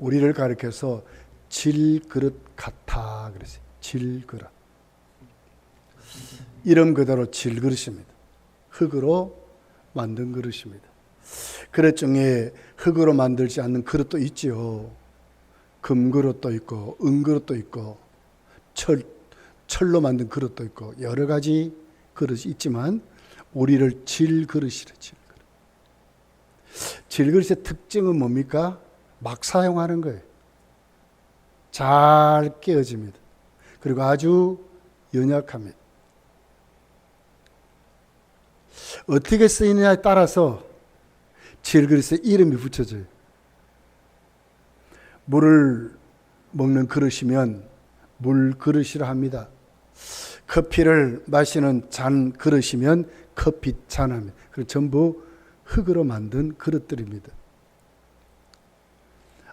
우리를 가리켜서 질 그릇 같아 그랬어요. 질 그릇. 이름 그대로 질 그릇입니다. 흙으로 만든 그릇입니다. 그릇 중에 흙으로 만들지 않는 그릇도 있지요. 금 그릇도 있고 은 그릇도 있고 철 철로 만든 그릇도 있고 여러 가지 그릇이 있지만 우리를 질 그릇이래 질 그릇. 질 그릇의 특징은 뭡니까? 막 사용하는 거예요. 잘 깨어집니다. 그리고 아주 연약합니다. 어떻게 쓰이느냐에 따라서 질그릇에 이름이 붙여져요. 물을 먹는 그릇이면 물 그릇이라 합니다. 커피를 마시는 잔 그릇이면 커피 잔 합니다. 그 전부 흙으로 만든 그릇들입니다.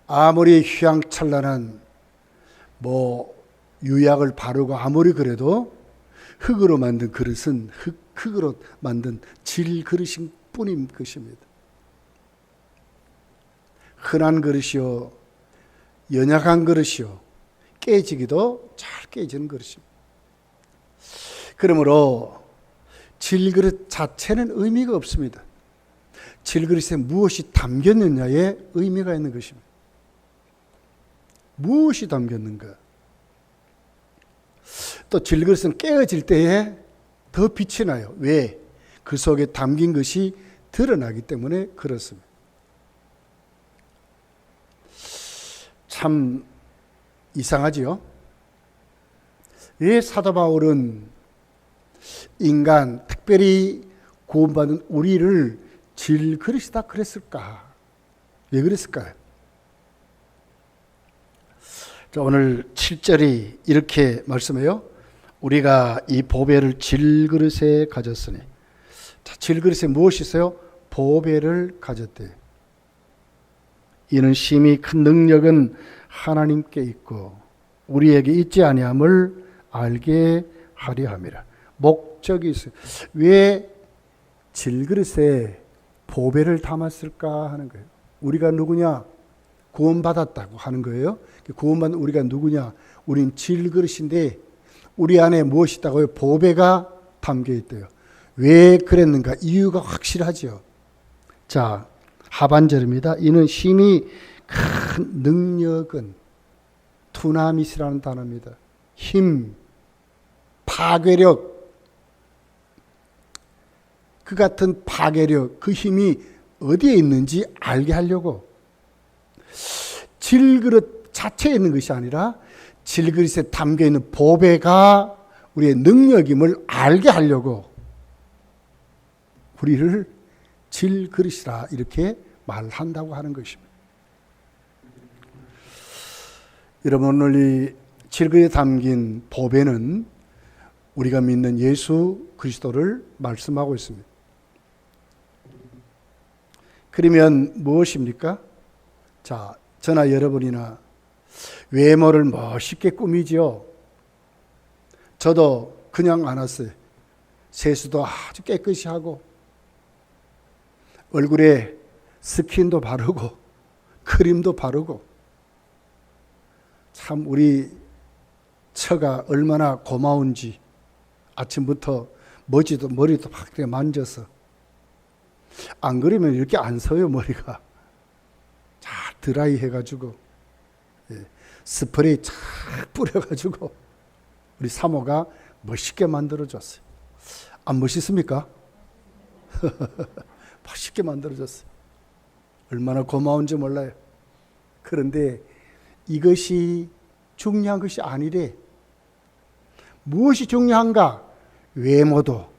아무리 휘황찬란한 뭐 유약을 바르고 아무리 그래도 흙으로 만든 그릇은 흙, 흙으로 만든 질 그릇인 뿐인 것입니다. 흔한 그릇이요, 연약한 그릇이요, 깨지기도 잘 깨지는 그릇입니다. 그러므로 질그릇 자체는 의미가 없습니다. 질그릇에 무엇이 담겼느냐에 의미가 있는 것입니다. 무엇이 담겼는가? 또 질그릇은 깨어질 때에 더 빛이 나요. 왜? 그 속에 담긴 것이 드러나기 때문에 그렇습니다. 참 이상하지요? 왜 사도 바울은 인간, 특별히 구원받은 우리를 질그릇이다 그랬을까? 왜 그랬을까요? 자, 오늘 7절이 이렇게 말씀해요. 우리가 이 보배를 질그릇에 가졌으니. 자, 질그릇에 무엇이 있어요? 보배를 가졌대. 이는 심히 큰 능력은 하나님께 있고 우리에게 있지 아니함을 알게 하려 함이라. 목적이 있어요. 왜 질그릇에 보배를 담았을까 하는 거예요. 우리가 누구냐? 구원받았다고 하는 거예요. 구원받은 우리가 누구냐? 우린 질그릇인데 우리 안에 무엇이 있다고요? 보배가 담겨 있대요. 왜 그랬는가? 이유가 확실하죠. 자, 하반절입니다. 이는 심히 큰 능력은 투나미스라는 단어입니다. 힘, 파괴력, 그 같은 파괴력, 그 힘이 어디에 있는지 알게 하려고 질그릇 자체에 있는 것이 아니라 질그릇에 담겨 있는 보배가 우리의 능력임을 알게 하려고 우리를 질그릇이라 이렇게 말한다고 하는 것입니다. 여러분 오늘 이 질그릇에 담긴 보배는 우리가 믿는 예수 그리스도를 말씀하고 있습니다. 그러면 무엇입니까? 자, 저나 여러분이나 외모를 멋있게 꾸미지요. 저도 그냥 안 왔어요. 세수도 아주 깨끗이 하고 얼굴에 스킨도 바르고 크림도 바르고 참 우리 처가 얼마나 고마운지 아침부터 머지도 머리도 막 만져서 안 그러면 이렇게 안 서요 머리가 잘 드라이 해가지고 예, 스프레이 쫙 뿌려가지고 우리 사모가 멋있게 만들어줬어요. 안 멋있습니까? 멋있게 만들어줬어요. 얼마나 고마운지 몰라요. 그런데 이것이 중요한 것이 아니래. 무엇이 중요한가? 외모도,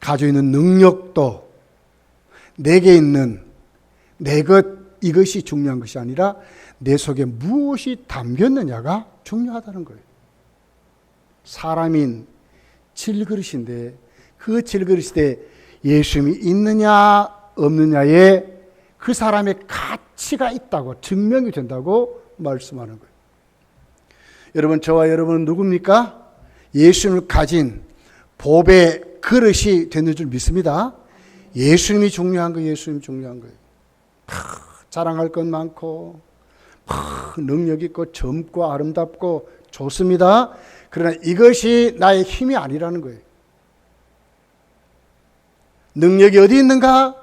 가지고 있는 능력도, 내게 있는 내 것, 이것이 중요한 것이 아니라 내 속에 무엇이 담겼느냐가 중요하다는 거예요. 사람인 질그릇인데 그 질그릇에 예수님이 있느냐 없느냐에 그 사람의 가치가 있다고 증명이 된다고 말씀하는 거예요. 여러분 저와 여러분은 누굽니까? 예수님을 가진 보배 그릇이 되는 줄 믿습니다. 예수님이 중요한 거예요. 예수님이 중요한 거예요. 자랑할 것 많고 막 능력 있고 젊고 아름답고 좋습니다. 그러나 이것이 나의 힘이 아니라는 거예요. 능력이 어디 있는가?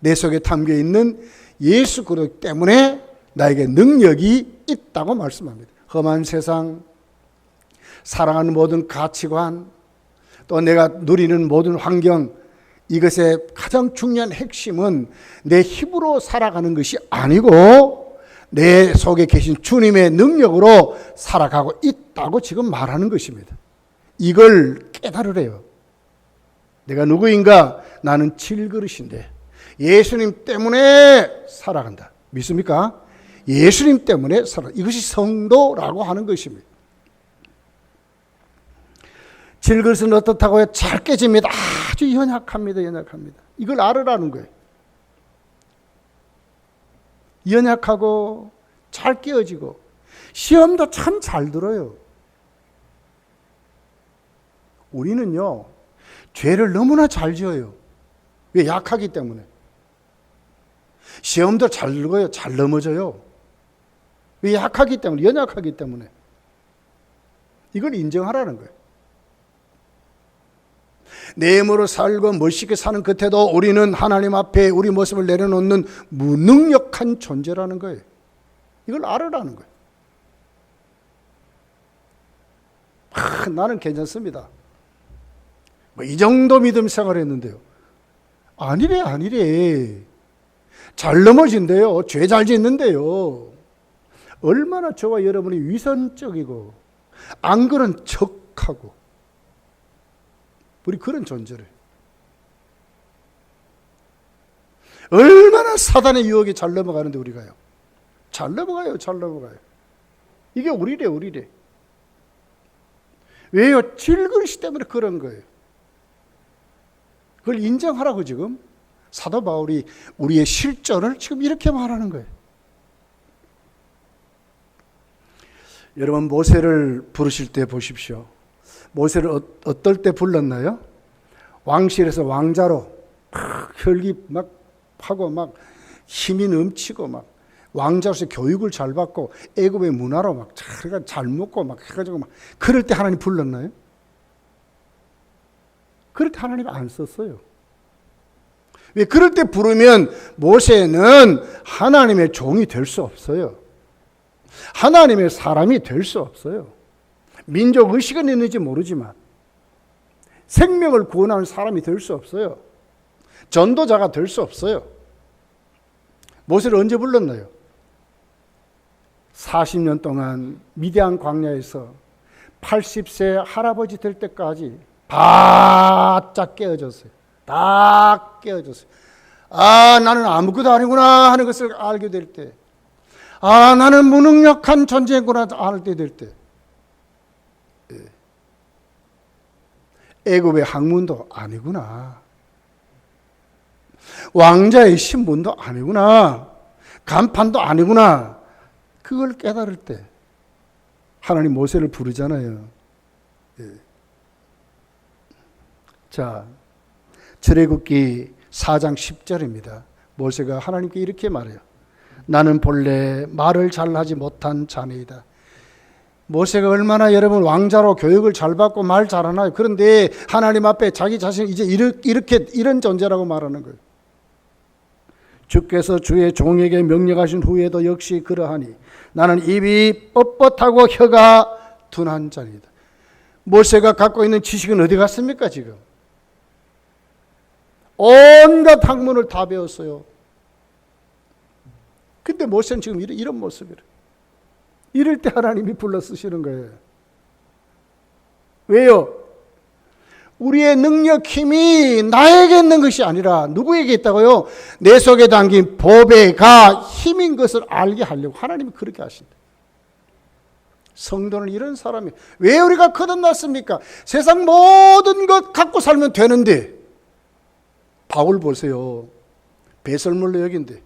내 속에 담겨 있는 예수 그리스도 때문에 나에게 능력이 있다고 말씀합니다. 험한 세상, 사랑하는 모든 가치관, 또 내가 누리는 모든 환경, 이것의 가장 중요한 핵심은 내 힘으로 살아가는 것이 아니고 내 속에 계신 주님의 능력으로 살아가고 있다고 지금 말하는 것입니다. 이걸 깨달으래요. 내가 누구인가? 나는 질그릇인데 예수님 때문에 살아간다. 믿습니까? 예수님 때문에 살아. 이것이 성도라고 하는 것입니다. 질그릇은 어떻다고요? 잘 깨집니다. 아주 연약합니다. 연약합니다. 이걸 알으라는 거예요. 연약하고 잘 깨어지고 시험도 참 잘 들어요. 우리는요, 죄를 너무나 잘 지어요. 왜? 약하기 때문에. 시험도 잘 들고요, 잘 넘어져요. 왜? 약하기 때문에, 연약하기 때문에. 이걸 인정하라는 거예요. 내 힘으로 살고 멋있게 사는 끝에도 우리는 하나님 앞에 우리 모습을 내려놓는 무능력한 존재라는 거예요. 이걸 알으라는 거예요. 아, 나는 괜찮습니다. 뭐 이 정도 믿음 생활했는데요. 아니래, 아니래. 잘 넘어진대요. 죄 잘 짓는데요. 얼마나 저와 여러분이 위선적이고 안 그런 척하고 우리 그런 존재를 얼마나 사단의 유혹에 잘 넘어가는데 우리가요. 잘 넘어가요, 잘 넘어가요. 이게 우리래, 우리래. 왜요? 질그릇이 때문에 그런 거예요. 그걸 인정하라고 지금 사도 바울이 우리의 실존을 지금 이렇게 말하는 거예요. 여러분 모세를 부르실 때 보십시오. 모세를 어, 어떨 때 불렀나요? 왕실에서 왕자로 막 혈기 막 하고 막 힘이 넘치고 막 왕자로서 교육을 잘 받고 애굽의 문화로 막 잘, 잘 먹고 막 해가지고 막 그럴 때 하나님 불렀나요? 그럴 때 하나님 안 썼어요. 왜 그럴 때 부르면 모세는 하나님의 종이 될 수 없어요. 하나님의 사람이 될 수 없어요. 민족 의식은 있는지 모르지만 생명을 구원하는 사람이 될 수 없어요. 전도자가 될 수 없어요. 모세를 언제 불렀나요? 40년 동안 미디안 광야에서 80세 할아버지 될 때까지 바짝 깨어졌어요. 다 깨어졌어요. 아, 나는 아무것도 아니구나 하는 것을 알게 될 때, 아, 나는 무능력한 존재구나 알 때 될 때, 애굽의 학문도 아니구나. 왕자의 신분도 아니구나. 간판도 아니구나. 그걸 깨달을 때 하나님 모세를 부르잖아요. 예. 자, 출애굽기 4장 10절입니다. 모세가 하나님께 이렇게 말해요. 나는 본래 말을 잘하지 못한 자네이다. 모세가 얼마나 여러분 왕자로 교육을 잘 받고 말 잘하나요? 그런데 하나님 앞에 자기 자신 이제 이렇게 이런 존재라고 말하는 거예요. 주께서 주의 종에게 명령하신 후에도 역시 그러하니 나는 입이 뻣뻣하고 혀가 둔한 자니다. 모세가 갖고 있는 지식은 어디 갔습니까 지금? 온갖 학문을 다 배웠어요. 근데 모세는 지금 이런, 이런 모습이래. 이럴 때 하나님이 불러 쓰시는 거예요. 왜요? 우리의 능력, 힘이 나에게 있는 것이 아니라 누구에게 있다고요? 내 속에 담긴 보배가 힘인 것을 알게 하려고 하나님이 그렇게 하신다. 성도는 이런 사람이 왜 우리가 거듭났습니까? 세상 모든 것 갖고 살면 되는데 바울 보세요. 배설물로 여긴데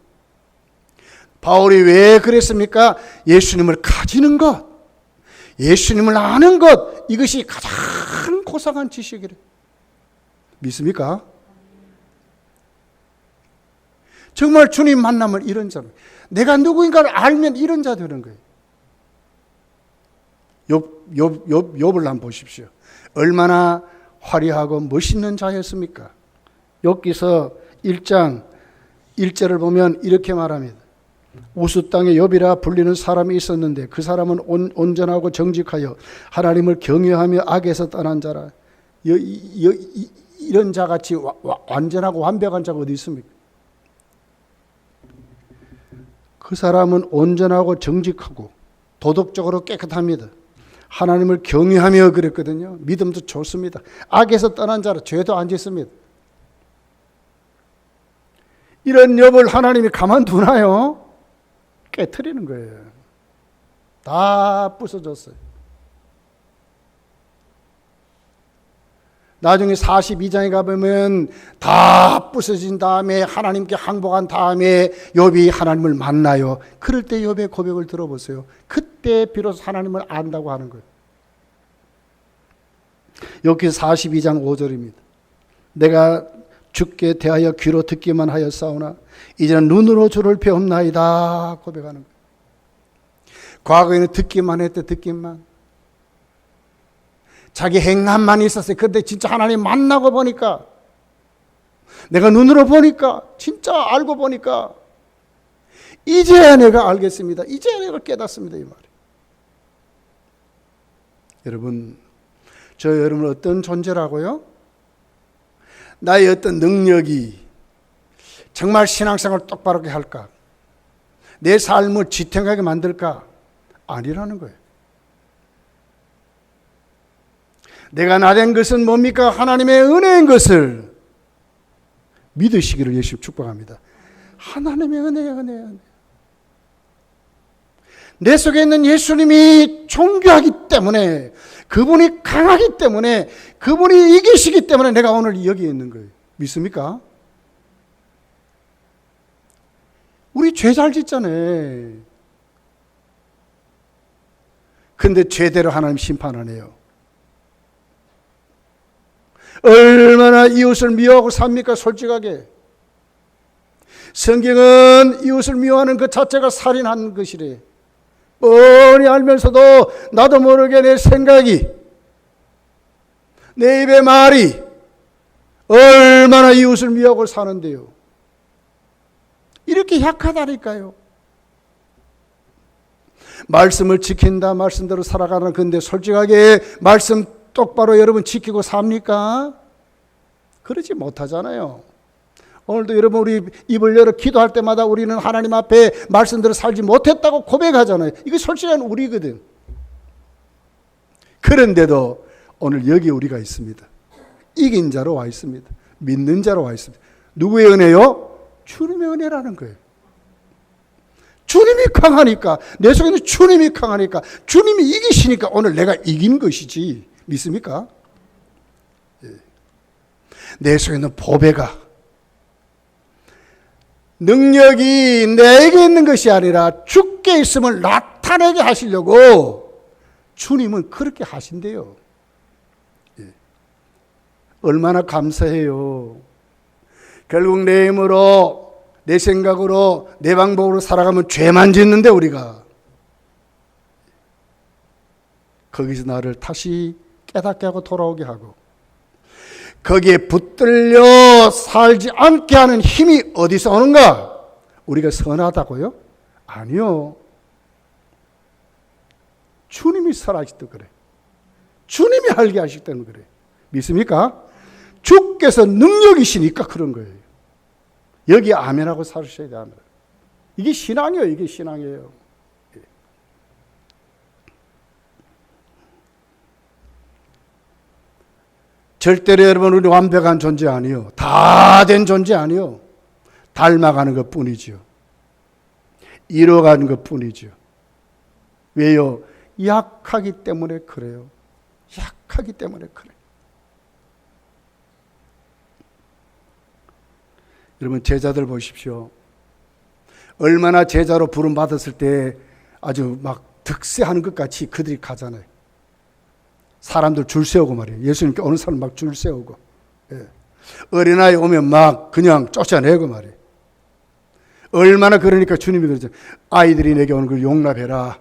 바울이 왜 그랬습니까? 예수님을 가지는 것, 예수님을 아는 것, 이것이 가장 고상한 지식이래. 믿습니까? 정말 주님 만나면 이런 자. 내가 누구인가를 알면 이런 자 되는 거예요. 욥, 욥, 욥, 욥을 한번 보십시오. 얼마나 화려하고 멋있는 자였습니까? 욥기서 1장 1절을 보면 이렇게 말합니다. 우수 땅에 욥이라 불리는 사람이 있었는데 그 사람은 온, 온전하고 정직하여 하나님을 경외하며 악에서 떠난 자라. 여, 여, 이, 이런 자같이 와, 와, 완전하고 완벽한 자가 어디 있습니까? 그 사람은 온전하고 정직하고 도덕적으로 깨끗합니다. 하나님을 경외하며 그랬거든요. 믿음도 좋습니다. 악에서 떠난 자라 죄도 안 짓습니다. 이런 엽을 하나님이 가만두나요? 깨트리는 거예요. 다 부서졌어요. 나중에 42장에 가보면 다 부서진 다음에 하나님께 항복한 다음에 욥이 하나님을 만나요. 그럴 때 욥의 고백을 들어보세요. 그때 비로소 하나님을 안다고 하는 거예요. 여기 42장 5절입니다. 내가 죽게 대하여 귀로 듣기만 하였사오나 이제는 눈으로 주를 배움나이다 고백하는. 과거에는 듣기만 했대 듣기만. 자기 행함만 있었어요. 근데 진짜 하나님 만나고 보니까 내가 눈으로 보니까 진짜 알고 보니까 이제야 내가 알겠습니다. 이제야 내가 깨닫습니다. 이 말이. 여러분, 저 여러분 어떤 존재라고요? 나의 어떤 능력이 정말 신앙생활 똑바르게 할까? 내 삶을 지탱하게 만들까? 아니라는 거예요. 내가 나된 것은 뭡니까? 하나님의 은혜인 것을 믿으시기를 예수 축복합니다. 하나님의 은혜, 은혜, 은혜. 내 속에 있는 예수님이 존귀하기 때문에 그분이 강하기 때문에 그분이 이기시기 때문에 내가 오늘 여기에 있는 거예요. 믿습니까? 우리 죄 잘 짓잖아요. 근데 죄대로 하나님 심판하네요. 얼마나 이웃을 미워하고 삽니까? 솔직하게. 성경은 이웃을 미워하는 그 자체가 살인한 것이래. 뻔히 알면서도 나도 모르게 내 생각이, 내 입의 말이 얼마나 이웃을 미워하고 사는데요. 이렇게 약하다니까요. 말씀을 지킨다, 말씀대로 살아가는 건데 솔직하게 말씀 똑바로 여러분 지키고 삽니까? 그러지 못하잖아요. 오늘도 여러분 우리 입을 열어 기도할 때마다 우리는 하나님 앞에 말씀대로 살지 못했다고 고백하잖아요. 이게 솔직한 우리거든. 그런데도 오늘 여기 우리가 있습니다. 이긴 자로 와 있습니다. 믿는 자로 와 있습니다. 누구의 은혜요? 주님의 은혜라는 거예요. 주님이 강하니까 내 속에는 주님이 강하니까 주님이 이기시니까 오늘 내가 이긴 것이지 믿습니까? 예. 내 속에 있는 보배가 능력이 내게 있는 것이 아니라 주께 있음을 나타내게 하시려고 주님은 그렇게 하신대요. 예. 얼마나 감사해요. 결국 내 힘으로, 내 생각으로, 내 방법으로 살아가면 죄만 짓는데 우리가. 거기서 나를 다시 깨닫게 하고 돌아오게 하고 거기에 붙들려 살지 않게 하는 힘이 어디서 오는가? 우리가 선하다고요? 아니요. 주님이 살아있다 그래. 주님이 알게 하실 때는 그래. 믿습니까? 주께서 능력이시니까 그런 거예요. 여기 아멘하고 살으셔야 돼, 아멘. 이게 신앙이에요, 이게 신앙이에요. 절대로 여러분 우리 완벽한 존재 아니요. 다 된 존재 아니요. 닮아가는 것 뿐이죠. 이뤄가는 것 뿐이죠. 왜요? 약하기 때문에 그래요. 약하기 때문에 그래. 여러분 제자들 보십시오. 얼마나 제자로 부름 받았을 때 아주 막 득세하는 것 같이 그들이 가잖아요. 사람들 줄 세우고 말이에요. 예수님께 오는 사람 막 줄 세우고. 예. 어린아이 오면 막 그냥 쫓아내고 말이에요. 얼마나 그러니까 주님이 그러죠. 아이들이 내게 오는 걸 용납해라.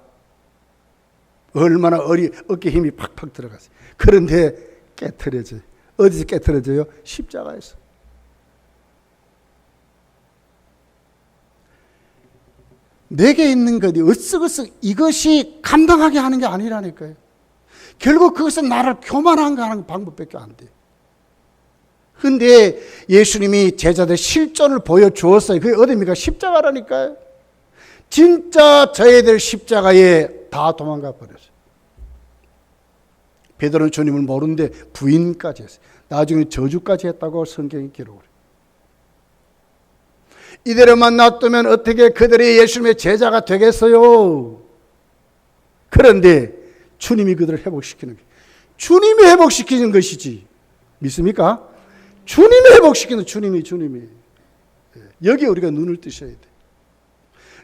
얼마나 어리, 어깨 힘이 팍팍 들어가서. 그런데 깨트려져요. 어디서 깨트려져요? 십자가에서. 내게 있는 것이 으쓱으쓱 이것이 감당하게 하는 게 아니라니까요. 결국 그것은 나를 교만하게 하는 방법밖에 안 돼요. 근데 예수님이 제자들 실전을 보여주었어요. 그게 어디입니까? 십자가라니까요. 진짜 저희들 십자가에 다 도망가 버렸어요. 베드로는 주님을 모르는데 부인까지 했어요. 나중에 저주까지 했다고 성경이 기록을. 이대로만 놔두면 어떻게 그들이 예수님의 제자가 되겠어요? 그런데 주님이 그들을 회복시키는 게 주님이 회복시키는 것이지 믿습니까? 주님이 회복시키는 주님이 주님이 예, 여기 우리가 눈을 뜨셔야 돼.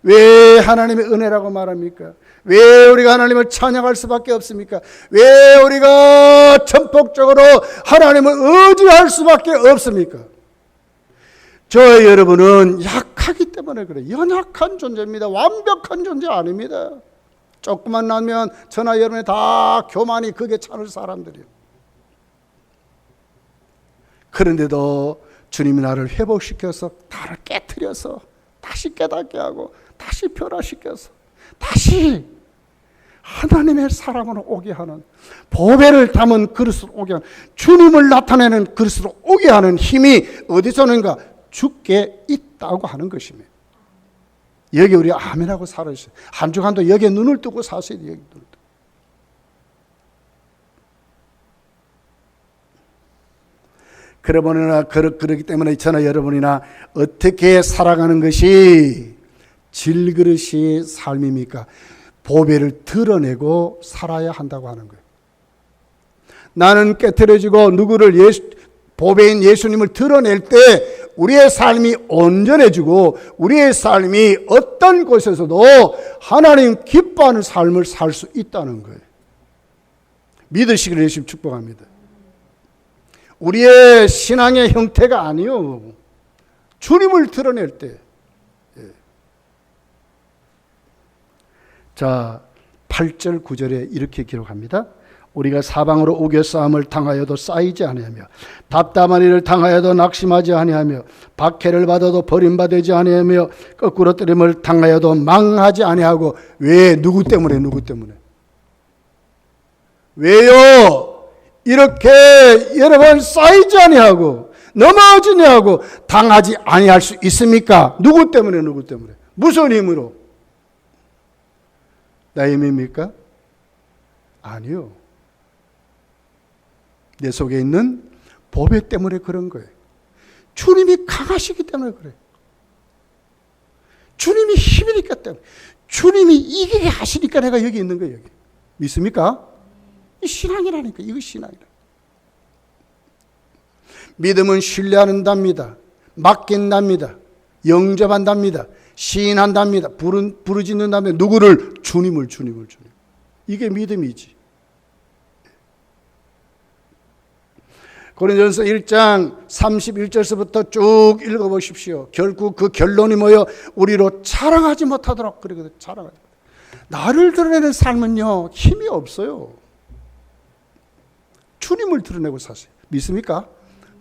왜 하나님의 은혜라고 말합니까? 왜 우리가 하나님을 찬양할 수밖에 없습니까? 왜 우리가 전폭적으로 하나님을 의지할 수밖에 없습니까? 저 여러분은 약하기 때문에 그래. 연약한 존재입니다. 완벽한 존재 아닙니다. 조금만 나면 저나 여러분이 다 교만이 그게 차는 사람들이요. 그런데도 주님이 나를 회복시켜서 나를 깨뜨려서 다시 깨닫게 하고 다시 변화시켜서 다시 하나님의 사람으로 오게 하는 보배를 담은 그릇으로 오게 하는 주님을 나타내는 그릇으로 오게 하는 힘이 어디서 오는가 죽게 있다고 하는 것입니다. 여기 우리 아멘하고 살아주세요. 한 주간도 여기에 눈을 뜨고 사세요. 여기 눈을 뜨고. 그러므나 그렇기 때문에 저나 여러분이나 어떻게 살아가는 것이 질그릇이 삶입니까? 보배를 드러내고 살아야 한다고 하는 거예요. 나는 깨트려지고 누구를 예수, 보배인 예수님을 드러낼 때 우리의 삶이 온전해지고 우리의 삶이 어떤 곳에서도 하나님 기뻐하는 삶을 살 수 있다는 거예요. 믿으시기를 예수님 축복합니다. 우리의 신앙의 형태가 아니요. 주님을 드러낼 때. 예. 자, 8절 9절에 이렇게 기록합니다. 우리가 사방으로 우겨 싸움을 당하여도 쌓이지 아니하며 답답한 일을 당하여도 낙심하지 아니하며 박해를 받아도 버림받지 아니하며 거꾸로 때림을 당하여도 망하지 아니하고 왜 누구 때문에 누구 때문에 왜요? 이렇게 여러 번 쌓이지 아니하고 넘어지니 하고 당하지 아니할 수 있습니까? 누구 때문에 누구 때문에 무슨 힘으로? 나의 힘입니까? 아니요. 내 속에 있는 보배 때문에 그런 거예요. 주님이 강하시기 때문에 그래요. 주님이 힘이니까 때문에. 주님이 이기게 하시니까 내가 여기 있는 거예요. 여기. 믿습니까? 이 신앙이라니까. 이거 신앙이라. 믿음은 신뢰한답니다. 맡긴답니다. 영접한답니다. 시인한답니다. 부르, 부르짖는답니다. 누구를? 주님을, 주님을, 주님. 이게 믿음이지. 고린도전서 1장 31절서부터 쭉 읽어 보십시오. 결국 그 결론이 뭐요? 우리로 자랑하지 못하도록 그러거든. 자랑하지 못. 나를 드러내는 삶은요 힘이 없어요. 주님을 드러내고 사세요. 믿습니까?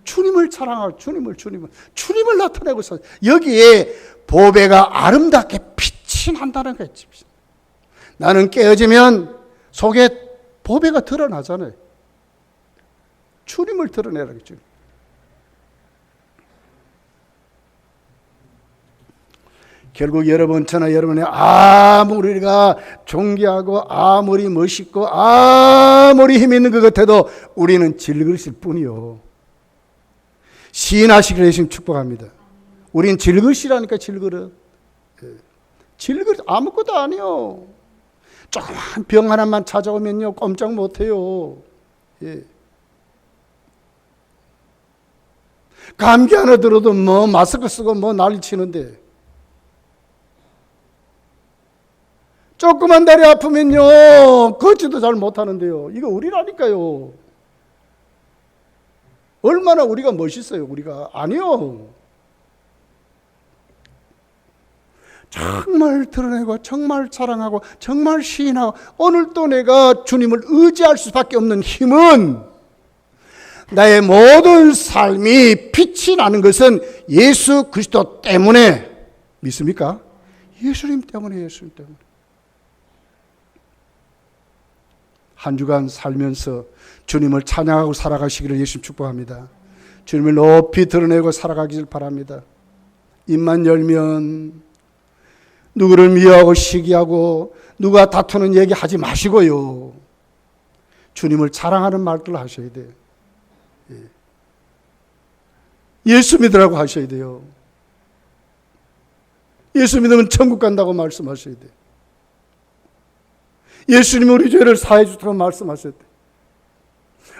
주님을 자랑하고 주님을 주님을 주님을 나타내고 사세요. 여기에 보배가 아름답게 빛이 난다는 거예요. 나는 깨어지면 속에 보배가 드러나잖아요. 주님을 드러내라겠죠. 결국 여러분, 저나 여러분이 아무리 우리가 존귀하고 아무리 멋있고 아무리 힘 있는 것 같아도 우리는 질그릇일 뿐이요. 시인하시기를 예수님 축복합니다. 우린 질그릇이라니까 질그릇. 예. 질그릇 아무것도 아니요. 조그만 병 하나만 찾아오면요 꼼짝 못해요. 예. 감기 하나 들어도 뭐 마스크 쓰고 뭐 난리 치는데. 조그만 다리 아프면요 걷지도 잘 못하는데요. 이거 우리라니까요. 얼마나 우리가 멋있어요 우리가. 아니요. 정말 드러내고 정말 사랑하고 정말 시인하고 오늘 또 내가 주님을 의지할 수밖에 없는 힘은 나의 모든 삶이 빛이 나는 것은 예수 그리스도 때문에 믿습니까? 예수님 때문에 예수님 때문에 한 주간 살면서 주님을 찬양하고 살아가시기를 예수님 축복합니다. 주님을 높이 드러내고 살아가기를 바랍니다. 입만 열면 누구를 미워하고 시기하고 누가 다투는 얘기 하지 마시고요. 주님을 자랑하는 말들 하셔야 돼요. 예. 예수 믿으라고 하셔야 돼요. 예수 믿으면 천국 간다고 말씀하셔야 돼요. 예수님 우리 죄를 사해 주도록 말씀하셨대.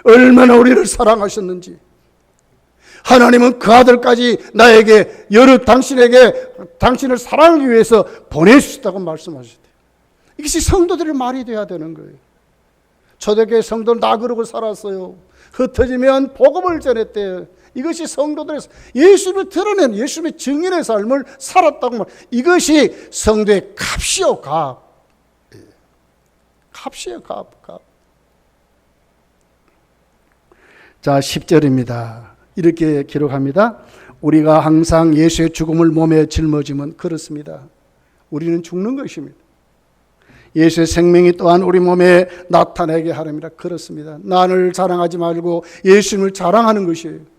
얼마나 우리를 사랑하셨는지. 하나님은 그 아들까지 나에게 여러 당신에게 당신을 사랑하기 위해서 보내주셨다고 말씀하셨대. 이것이 성도들의 말이 돼야 되는 거예요. 초대교회 성도는 나 그러고 살았어요. 흩어지면 복음을 전했대요. 이것이 성도들의 예수를 드러낸 예수의 증인의 삶을 살았다고 말. 이것이 성도의 값이요 값. 예. 값이에요 값 값. 자 10절입니다. 이렇게 기록합니다. 우리가 항상 예수의 죽음을 몸에 짊어지면 그렇습니다. 우리는 죽는 것입니다. 예수의 생명이 또한 우리 몸에 나타내게 하렵니다. 그렇습니다. 나를 자랑하지 말고 예수님을 자랑하는 것이에요.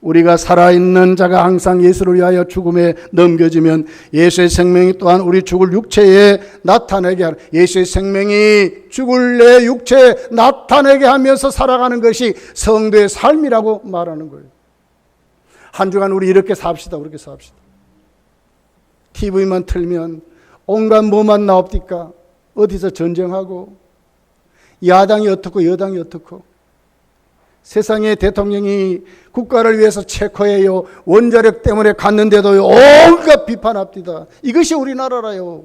우리가 살아있는 자가 항상 예수를 위하여 죽음에 넘겨지면 예수의 생명이 또한 우리 죽을 육체에 나타내게 하는 예수의 생명이 죽을 내 육체에 나타내게 하면서 살아가는 것이 성도의 삶이라고 말하는 거예요. 한 주간 우리 이렇게 삽시다. 그렇게 삽시다. TV만 틀면 온갖 뭐만 나옵니까? 어디서 전쟁하고 야당이 어떻고 여당이 어떻고 세상의 대통령이 국가를 위해서 체코해요. 원자력 때문에 갔는데도요. 온갖 비판합니다. 이것이 우리나라라요.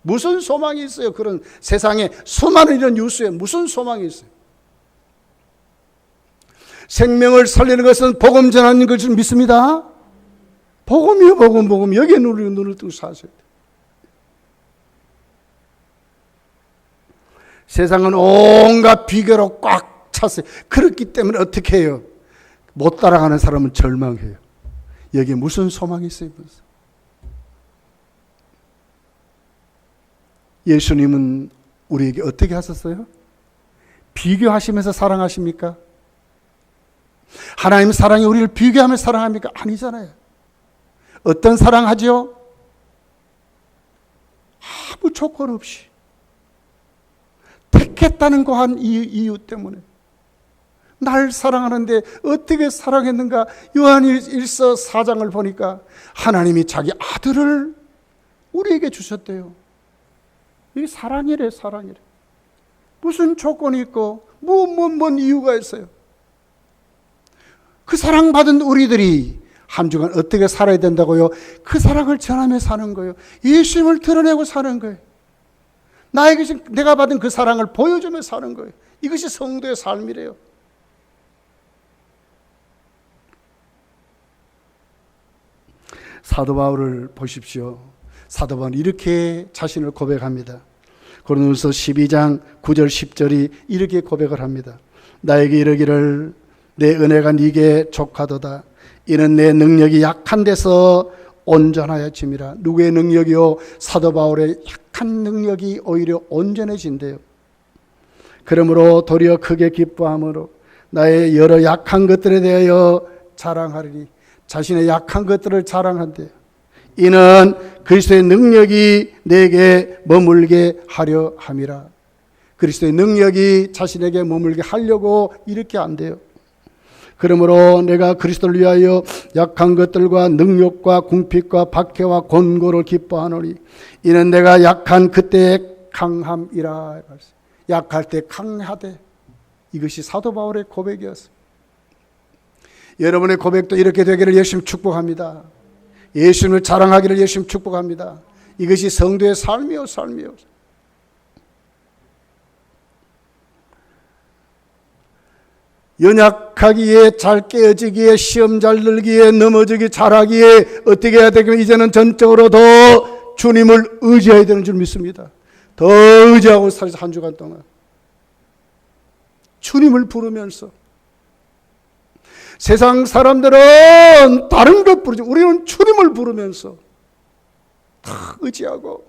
무슨 소망이 있어요? 그런 세상에 수많은 이런 뉴스에 무슨 소망이 있어요? 생명을 살리는 것은 복음 전하는 것을 믿습니다. 복음이요, 복음, 복음. 여기에 눈을, 눈을 뜨고 돼. 세상은 온갖 비교로 꽉 찼어요. 그렇기 때문에 어떻게 해요? 못 따라가는 사람은 절망해요. 여기에 무슨 소망이 있어요? 예수님은 우리에게 어떻게 하셨어요? 비교하시면서 사랑하십니까? 하나님 사랑이 우리를 비교하며 사랑합니까? 아니잖아요. 어떤 사랑하죠? 아무 조건 없이. 택했다는 거한 이유 때문에. 날 사랑하는데 어떻게 사랑했는가? 요한일서 4장을 보니까 하나님이 자기 아들을 우리에게 주셨대요. 이게 사랑이래, 사랑이래. 무슨 조건이 있고, 뭐, 뭐, 뭔 이유가 있어요. 그 사랑받은 우리들이 한 주간 어떻게 살아야 된다고요? 그 사랑을 전하며 사는 거예요. 예수님을 드러내고 사는 거예요. 나에게 내가 받은 그 사랑을 보여주며 사는 거예요. 이것이 성도의 삶이래요. 사도 바울을 보십시오. 사도 바울은 이렇게 자신을 고백합니다. 고린도서 12장 9절 10절이 이렇게 고백을 합니다. 나에게 이르기를 내 은혜가 네게 족하도다. 이는 내 능력이 약한 데서 온전하여 짐이라. 누구의 능력이요? 사도 바울의 약한 능력이 오히려 온전해진대요. 그러므로 도리어 크게 기뻐함으로 나의 여러 약한 것들에 대하여 자랑하리니 자신의 약한 것들을 자랑한대요. 이는 그리스도의 능력이 내게 머물게 하려 함이라. 그리스도의 능력이 자신에게 머물게 하려고 이렇게 안 돼요. 그러므로 내가 그리스도를 위하여 약한 것들과 능력과 궁핍과 박해와 곤고를 기뻐하노니 이는 내가 약한 그때의 강함이라. 약할 때 강하되 이것이 사도 바울의 고백이었습니다. 여러분의 고백도 이렇게 되기를 열심히 축복합니다. 예수님을 자랑하기를 열심히 축복합니다. 이것이 성도의 삶이요, 삶이요. 연약하기에 잘 깨어지기에 시험 잘 들기에 넘어지기 잘하기에 어떻게 해야 되겠면 이제는 전적으로 더 주님을 의지해야 되는 줄 믿습니다. 더 의지하고 살아서 한 주간 동안 주님을 부르면서 세상 사람들은 다른 것 부르지 우리는 주님을 부르면서 다 의지하고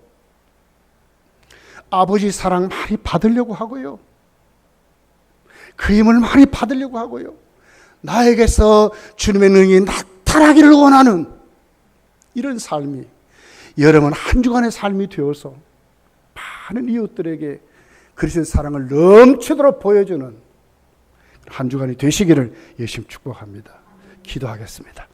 아버지 사랑 많이 받으려고 하고요. 그 힘을 많이 받으려고 하고요. 나에게서 주님의 능력이 나타나기를 원하는 이런 삶이 여러분 한 주간의 삶이 되어서 많은 이웃들에게 그리스도의 사랑을 넘치도록 보여주는 한 주간이 되시기를 예심 축복합니다. 기도하겠습니다.